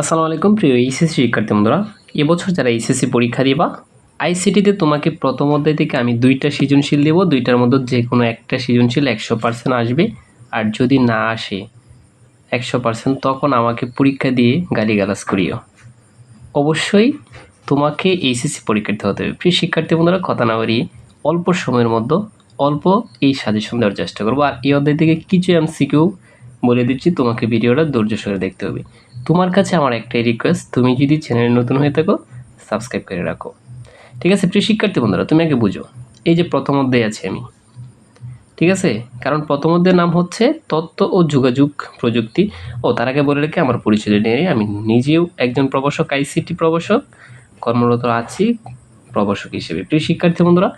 আসসালামু আলাইকুম প্রিয় এইচএসসি শিক্ষার্থী বন্ধুরা। এবছর যারা এইচএসসি পরীক্ষা দিবা আইসিটিতে তোমাকে প্রথম অধ্যায় থেকে আমি দুইটা সৃজনশীল দেবো। দুইটার মধ্যে যে কোনো একটা সৃজনশীল একশো পার্সেন্ট আসবে। আর যদি না আসে একশো পার্সেন্ট তখন আমাকে পরীক্ষা দিয়ে গালিগালাজ করিও। অবশ্যই তোমাকে এইচএসসি পরীক্ষা দিতে হতে হবে। প্রিয় শিক্ষার্থী বন্ধুরা, কথা না বাড়িয়ে অল্প সময়ের মধ্যে অল্প এই সাজেশন দেওয়ার চেষ্টা করব। আর এই অধ্যায় থেকে কিছু এমসিকিউ বলে দিচ্ছি, তোমাকে ভিডিওটা ধৈর্য সরে দেখতে হবে। তোমার কাছে আমার একটাই রিকোয়েস্ট তুমি যদি চ্যানেলে নতুন হয়ে থাকো সাবস্ক্রাইব করে রাখো। ঠিক আছে, প্রিয় শিক্ষার্থী বন্ধুরা, তুমি আগে বুঝো। এই যে প্রথম অধ্যায়ে আছি আমি। ঠিক আছে? কারণ প্রথম অধ্যায়ের নাম হচ্ছে তথ্য ও যোগাযোগ প্রযুক্তি। ও, তার আগে বলে রেখে আমার পরিচয় নিয়ে আমি নিজেও একজন প্রভাষক আইসিটি প্রভাষক, কর্মরত আছি প্রভাষক হিসেবে। প্রিয় শিক্ষার্থী বন্ধুরা,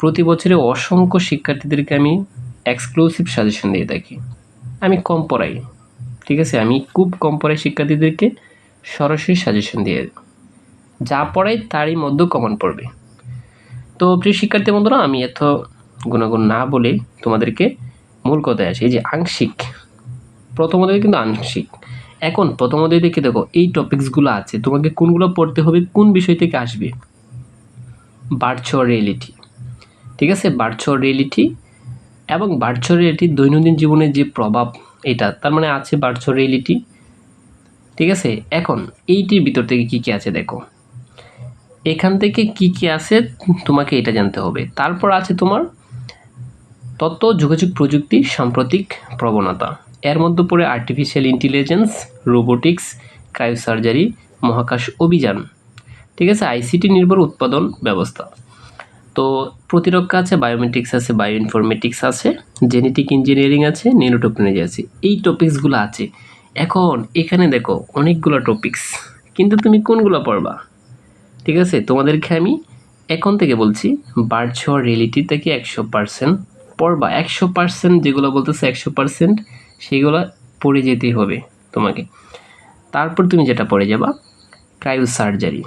প্রতি বছরে অসংখ্য শিক্ষার্থীদেরকে আমি এক্সক্লুসিভ সাজেশন দিয়ে থাকি। আমি কম পড়াই, ঠিক আছে? আমি খুব কম পড়াই শিক্ষার্থীদেরকে সরাসরি সাজেশন দিয়ে। যা পড়াই তারই মধ্যে কমন পড়বে। তো প্রিয় শিক্ষার্থী বন্ধুরা, আমি এত গুণাগুণ না বলে তোমাদেরকে মূল কথায় আসি, এই যে আংশিক। প্রথমত কিন্তু আংশিক। এখন প্রথম প্রথমত দেখে দেখো, এই টপিকসগুলো আছে, তোমাকে কোনগুলো পড়তে হবে, কোন বিষয় থেকে আসবে? ভার্চুয়াল রিয়েলিটি ঠিক আছে? ভার্চুয়াল রিয়েলিটি এবং ভার্চুয়াল রিয়েলিটির দৈনন্দিন জীবনের যে প্রভাব, এটা, তার মানে আছে ভার্চুয়াল রিয়েলিটি ঠিক আছে? এখন, এইটির ভিতর থেকে কি কি আছে দেখো। এখান থেকে কি কি আছে, তোমাকে এটা জানতে হবে। তারপর আছে তোমার তথ্য যোগাযোগ প্রযুক্তি, সাম্প্রতিক প্রবণতা। এর মধ্যে পড়ে আর্টিফিশিয়াল ইন্টেলিজেন্স রোবোটিক্স ক্রায়োসার্জারি মহাকাশ অভিযান। ঠিক আছে? আইসিটি নির্ভর উৎপাদন ব্যবস্থা। তো প্রতিরক্ষা আছে বায়োমেট্রিক্স আছে বায়ো ইনফরমেটিক্স আছে জেনেটিক ইঞ্জিনিয়ারিং আছে নিউরোটেকনোলজি আছে, এই টপিকসগুলো আছে। এখন এখানে দেখো অনেকগুলো টপিকস কিন্তু তুমি কোনগুলো পড়বা? ঠিক আছে, তোমাদেরকে আমি এখন থেকে বলছি ভার্চুয়াল রিয়েলিটি থেকে একশো পার্সেন্ট পড়বা। একশো পার্সেন্ট যেগুলো বলতেছে একশো পার্সেন্ট সেগুলো পড়ে যেতেই হবে তোমাকে। তারপর তুমি যেটা পড়ে যাবা ক্রায়ো সার্জারি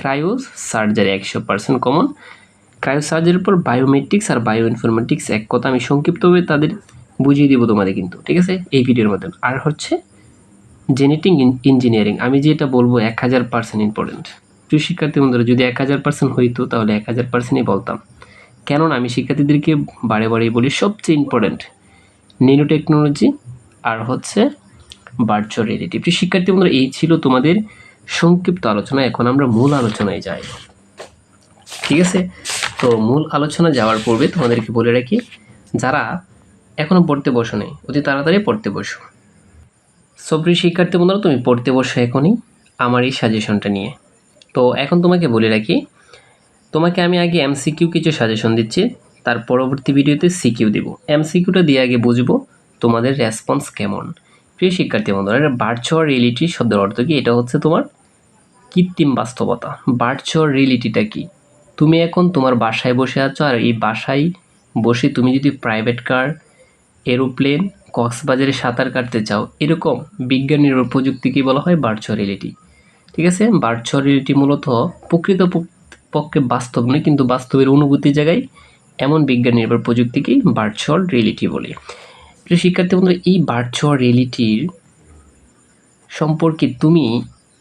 ক্রায়ো সার্জারি একশো পার্সেন্ট কমন ক্রায়ো সার্জারির পর বায়োমেট্রিক্স আর বায়ো ইনফরমেটিক্স এক কথা আমি সংক্ষিপ্তভাবে তাদের বুঝিয়ে দিব তোমাদের কিন্তু, ঠিক আছে? এই ভিডিওর মধ্যে আর হচ্ছে জেনেটিক ইঞ্জিনিয়ারিং আমি যেটা বলব এক হাজার পার্সেন্ট ইম্পর্টেন্ট প্রিয় শিক্ষার্থী বন্ধুরা, যদি এক হাজার পার্সেন্ট হইতো তাহলে এক হাজার পার্সেন্টই বলতাম। কেননা আমি শিক্ষার্থীদেরকে বারে বারে বলি, সবচেয়ে ইম্পর্টেন্ট নিনো টেকনোলজি আর হচ্ছে ভার্চুয়াল রিয়েলিটি প্রিয় শিক্ষার্থী বন্ধুরা, এই ছিল তোমাদের সংক্ষিপ্ত আলোচনা, এখন আমরা মূল আলোচনায় যাই। ঠিক আছে? তো মূল আলোচনা যাওয়ার পূর্বে তোমাদেরকে বলে রাখি, যারা এখনও পড়তে বসো নেই অতি তাড়াতাড়ি পড়তে বসো। সবরি শিক্ষার্থী বন্ধুরা, তুমি পড়তে বসো এখনই আমার এই সাজেশনটা নিয়ে। তো এখন তোমাকে বলে রাখি, তোমাকে আমি আগে এমসিকিউ কিছু সাজেশন দিচ্ছি, তার পরবর্তী ভিডিওতে সিকিউ দেবো। এমসিকিউটা দিয়ে আগে বুঝব তোমাদের রেসপন্স কেমন। প্রিয় শিক্ষার্থী বন্ধুরা, এটা ভার্চুয়াল রিয়েলিটি শব্দের অর্থ কি? এটা হচ্ছে তোমার কৃত্রিম বাস্তবতা। ভার্চুয়াল রিয়েলিটিটা কি? তুমি এখন তোমার বাসায় বসে আছো, আর এই বাসায় বসে তুমি যদি প্রাইভেট কার এরোপ্লেন কক্সবাজারে সাঁতার কাটতে চাও, এরকম বিজ্ঞান নির্ভর প্রযুক্তিকে বলা হয় ভার্চুয়াল রিয়েলিটি ঠিক আছে? ভার্চুয়াল রিয়েলিটি মূলত প্রকৃত পক্ষে বাস্তব নয়, কিন্তু বাস্তবের অনুভূতি জায়গায় এমন বিজ্ঞান নির্ভর প্রযুক্তিকেই ভার্চুয়াল রিয়েলিটি বলে। প্রিয় শিক্ষার্থী বন্ধুরা, এই ভার্চুয়াল রিয়েলিটির সম্পর্কে তুমি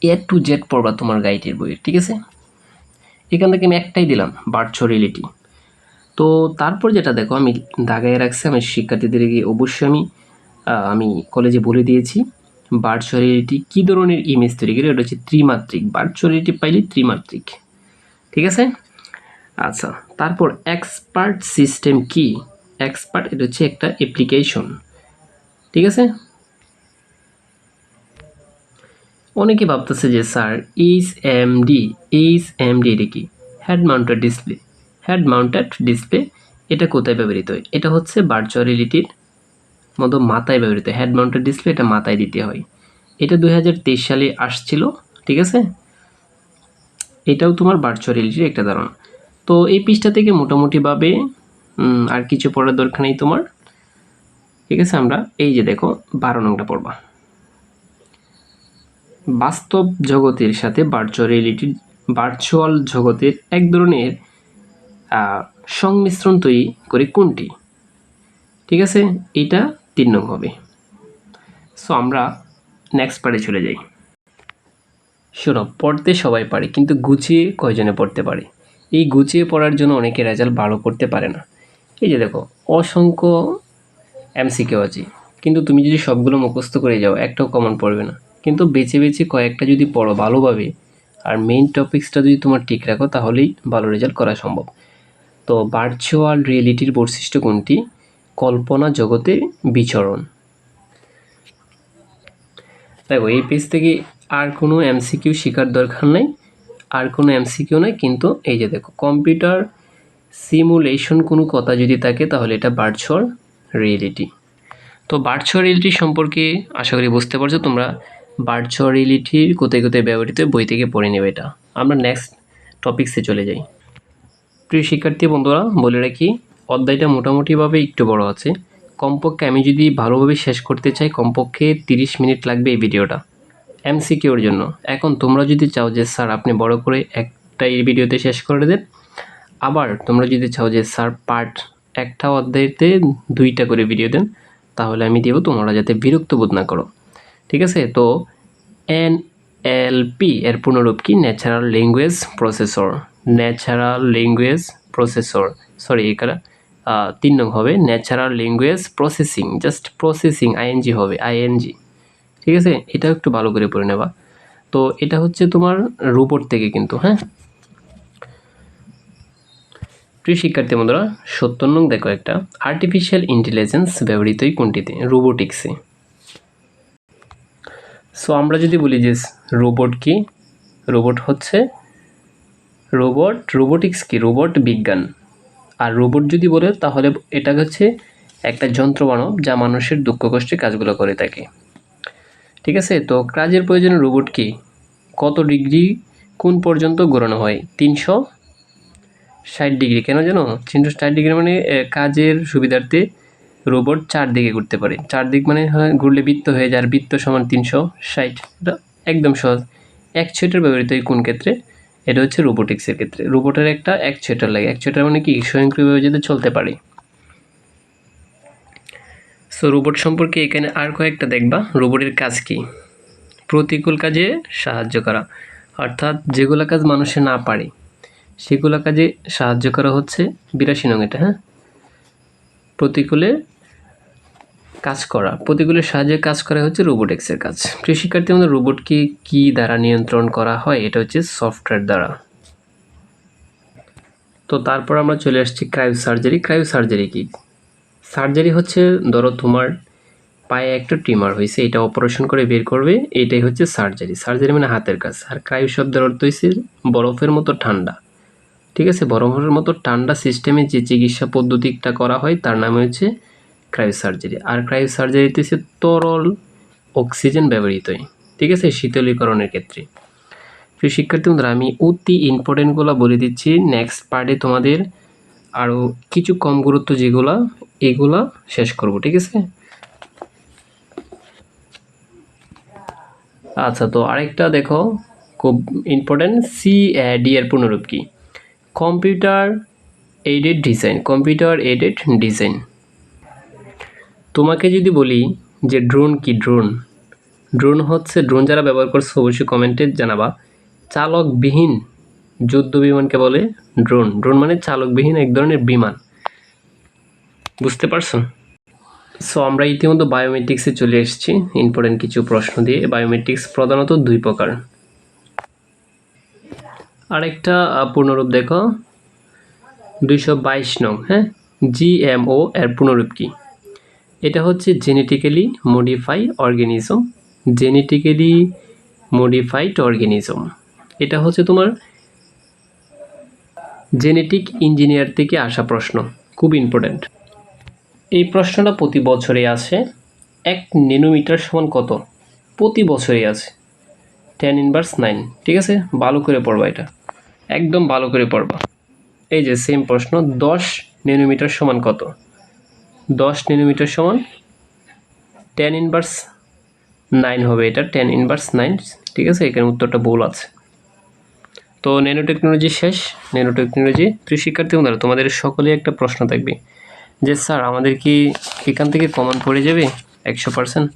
এ টু জেড পড়বা তোমার গাইডের বইয়ে, ঠিক আছে? এখান থেকে আমি একটাই দিলাম ভার্চুয়াল রিয়েলিটি তো তারপর যেটা দেখো, আমি দাগায় রাখছি, আমি শিক্ষার্থীদেরকে অবশ্যই আমি আমি কলেজে বলে দিয়েছি ভার্চুয়াল রিয়েলিটি কী ধরনের ইমেজ তৈরি করে ওটা হচ্ছে ত্রিমাত্রিক। ভার্চুয়াল রিয়েলিটি পাইলে ত্রিমাত্রিক, ঠিক আছে? আচ্ছা তারপর এক্সপার্ট সিস্টেম কি? এক্সপার্ট এটা হচ্ছে একটা অ্যাপ্লিকেশন ঠিক আছে? অনেকে ভাবতেছে যে, sir, H M D, H M D এটা কি? Head mounted display. Head mounted display, এটা কোথায় ব্যবহৃত? হয় এটা হচ্ছে ভার্চুয়াল রিয়েলিটির মতো মাথায় ব্যবহৃত। হয় হেড মাউন্টেড ডিসপ্লে এটা মাথায় দিতে হয়। এটা দু হাজার তেইশ সালে আসছিল, ঠিক আছে? এটাও তোমার ভার্চুয়াল রিয়েলিটির একটা ধারণা। তো এই পৃষ্ঠা থেকে মোটামুটিভাবে আর কিছু পড়ার দরকার নেই তোমার। ঠিক আছে, আমরা এই যে দেখো, বারো নংটা পড়বা। বাস্তব জগতের সাথে ভার্চুয়াল রিয়েলিটির ভার্চুয়াল জগতের এক ধরনের সংমিশ্রণ তৈরি করে কোনটি? ঠিক আছে? এটা তিন নং হবে। সো আমরা নেক্সট পার্টে চলে যাই। শোনো, পড়তে সবাই পারে, কিন্তু গুছিয়ে কয়জনে পড়তে পারে? এই গুছিয়ে পড়ার জন্য অনেকে রেজাল্ট ভালো করতে পারে না। এই যে দেখো, অসংখ্য এমসিকিউ আছে, কিন্তু তুমি যদি সবগুলো মুখস্থ করে যাও, একটাও কমন পড়বে না। কিন্তু বেছে বেছে কয়েকটা যদি পড়ো ভালোভাবে, আর মেইন টপিক্সটা যদি তোমার ঠিক রাখো, তাহলেই ভালো রেজাল্ট করা সম্ভব। তো ভার্চুয়াল রিয়েলিটির বৈশিষ্ট্য কোনটি? কল্পনা জগতে বিচরণ। দেখো, এই পেজ থেকে আর কোনো এমসিকিউ শেখার দরকার নেই, আর কোনো এমসিকিউ নেই, কিন্তু এই যে দেখো কম্পিউটার সিমুলেশন কোনো কথা যদি থাকে, তাহলে এটা ভার্চুয়াল রিয়েলিটি তো ভার্চুয়াল রিয়েলিটি সম্পর্কে আশা করি বুঝতে পারছ তোমরা। ভার্চুয়াল রিয়েলিটির কোথায় কোথায় ব্যবহৃত বই থেকে পড়ে নেবে এটা। আমরা নেক্সট টপিক্সে চলে যাই। প্রিয় শিক্ষার্থী বন্ধুরা, বলে রাখি, অধ্যায়টা মোটামুটিভাবে একটু বড় আছে। কমপক্ষে আমি যদি ভালোভাবে শেষ করতে চাই, কমপক্ষে তিরিশ মিনিট লাগবে এই ভিডিওটা। এমসিকিউর জন্য। এখন তোমরা যদি চাও যে, স্যার, আপনি বড় করে একটা এই ভিডিওতে শেষ করে দেন। আবার তোমরা যদি চাও যে, স্যার, পার্ট একটা অধ্যায়তে দুইটা করে ভিডিও দেন, তাহলে আমি দেবো তোমরা যাতে বিরক্ত বোধ না করো। ঠিক আছে? তো এন এলপি এর পুনরূপ কি? Natural language processor natural language processor sorry এখানে তিন নং হবে natural language processing just processing ING হবে আইএনজি ঠিক আছে? এটাও একটু ভালো করে পড়ে নেবা। তো এটা হচ্ছে তোমার রোবট থেকে কিন্তু হ্যাঁ? প্রিয় শিক্ষার্থী বন্ধুরা, সত্তর নং দেখো একটা। আর্টিফিশিয়াল ইন্টেলিজেন্স ব্যবহৃতই কোনটিতে? রোবোটিক্সে সো আমরা যদি বলি যে রোবট কি? রোবট হচ্ছে রোবট রোবোটিক্স কি? রোবট বিজ্ঞান। আর রোবট যদি বলে, তাহলে এটা হচ্ছে একটা যন্ত্র মানব যা মানুষের দুঃখ কষ্টে কাজগুলো করে থাকে। ঠিক আছে? তো কাজের প্রয়োজনে রোবট কি? কত ডিগ্রি কোন পর্যন্ত ঘোরানো হয়? তিনশো ষাট ডিগ্রি। কেন জানো? তিনশো ষাট ডিগ্রি মানে কাজের সুবিধার্থে রোবট চার দিকে ঘুরতে পারে। চার দিক মানে ঘুরলে বৃত্ত হয়ে যায়, আর বৃত্ত সমান তিনশো ষাট। এটা একদম সহজ। এক ছুটের ব্যবহৃত হয় কোন ক্ষেত্রে? এটা হচ্ছে রোবোটিক্সের ক্ষেত্রে। রোবটের একটা এক ছুটার লাগে। এক ছুটার মানে কি? স্বয়ংক্রিয়ভাবে যাতে চলতে পারে। সো রোবট সম্পর্কে এখানে আর কয়েকটা দেখবা। রোবটের কাজ কি? প্রতিকূল কাজে সাহায্য করা। অর্থাৎ যেগুলো কাজ মানুষে না পারে, সেগুলো কাজে সাহায্য করা হচ্ছে। বিরাশি নং এটা হ্যাঁ? প্রতিকূলে কাজ করা। প্রতিকূলের সাহায্যে কাজ করা হচ্ছে রোবোটিক্সের কাজ। প্রিয় শিক্ষার্থী আমাদের রোবটকে কী দ্বারা নিয়ন্ত্রণ করা হয়, এটা হচ্ছে সফটওয়্যার দ্বারা। তো তারপর আমরা চলে আসছি ক্রায়ো সার্জারি। ক্রায়ো সার্জারি কি? সার্জারি হচ্ছে, ধরো তোমার পায়ে একটা টিমার হয়েছে এটা অপারেশন করে বের করবে, এটাই হচ্ছে সার্জারি। সার্জারি মানে হাতের কাজ। আর ক্রায়ো শব্দের অর্থ হয়েছে বরফের মতো ঠান্ডা। ঠিক আছে? বরফের মতো ঠান্ডা সিস্টেমে যে চিকিৎসা পদ্ধতিটা করা হয়, তার নাম হচ্ছে ক্রায়ো সার্জারি আর ক্রায়ো সার্জারিতে হচ্ছে তরল অক্সিজেন ব্যবহৃত হয়। ঠিক আছে? শীতলীকরণের ক্ষেত্রে। প্রিয় শিক্ষার্থী বন্ধুরা, আমি অতি ইম্পর্টেন্টগুলো বলে দিচ্ছি। নেক্সট পার্টে তোমাদের আরও কিছু কম গুরুত্ব যেগুলা, এগুলা শেষ করব, ঠিক আছে? আচ্ছা তো আরেকটা দেখো, খুব ইম্পর্টেন্ট সি ডি এর পুনরূপ কি? Computer aided design computer aided design তোমাকে যদি বলি যে ড্রোন কি ড্রোন? ড্রোন হচ্ছে ড্রোন যারা ব্যবহার করছে, অবশ্যই কমেন্টে জানাবা। চালকবিহীন যুদ্ধ বিমানকে বলে ড্রোন। ড্রোন মানে চালকবিহীন এক ধরনের বিমান। বুঝতে পারছ? সো আমরা ইতিমধ্যে বায়োমেট্রিক্সে চলে এসেছি। ইম্পর্টেন্ট কিছু প্রশ্ন দিয়ে। বায়োমেট্রিক্স প্রধানত দুই প্রকার। আরেকটা পূর্ণরূপ দেখো। দুইশো বাইশ নং হ্যাঁ? জিএমও এর পুনরূপ কি? এটা হচ্ছে genetically modify organism genetically modified organism এটা হচ্ছে তোমার জেনেটিক ইঞ্জিনিয়ার থেকে আসা প্রশ্ন, খুব ইম্পর্ট্যান্ট এই প্রশ্নটা প্রতি বছরে আসে, এক নেনোমিটার সমান কত? প্রতি বছরই আছে টেন ইনভার্স নাইন ঠিক আছে? ভালো করে পড়বা এটা, একদম ভালো করে পড়বা। এই যে সেম প্রশ্ন, দশ নেনোমিটার সমান কত? দশ নেনোমিটার সমান টেন ইনভার্স নাইন হবে। এটা টেন ইনভার্স নাইন ঠিক আছে? এখানে উত্তরটা ভুল আছে। তো ন্যানো টেকনোলজি শেষ। ন্যানো টেকনোলজি প্রিয় শিক্ষার্থী বন্ধুরা, তোমাদের সকলেই একটা প্রশ্ন থাকবে। যে, স্যার, আমাদের কি এখান থেকে কমন পড়ে যাবে একশো পার্সেন্ট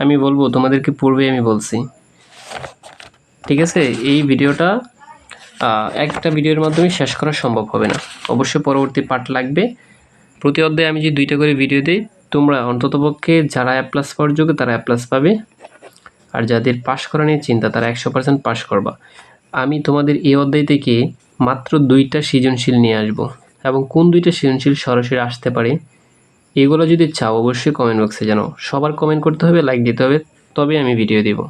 আমি বলব, তোমাদেরকে পূর্বে আমি বলছি। ঠিক আছে? এই ভিডিওটা একটা ভিডিওর মাধ্যমে শেষ করা সম্ভব হবে না। অবশ্যই পরবর্তী পার্ট লাগবে। প্রতি অধ্যায়ে আমি যে দুইটা করে ভিডিও দিই, তোমরা অন্ততপক্ষে যারা অ্যাপ প্লাস পাওয়ার যোগ্য তারা অ্যাপ প্লাস পাবে। আর যাদের পাশ করা নিয়ে চিন্তা, তারা একশো পার্সেন্ট পাশ করবা। আমি তোমাদের এই অধ্যায় থেকে মাত্র দুইটা সৃজনশীল নিয়ে আসব এবং কোন দুইটা সৃজনশীল সরাসরি আসতে পারে, এগুলো যদি চাও অবশ্যই কমেন্ট বক্সে জানাও। সবার কমেন্ট করতে হবে লাইক দিতে হবে তবে আমি ভিডিও দেবো।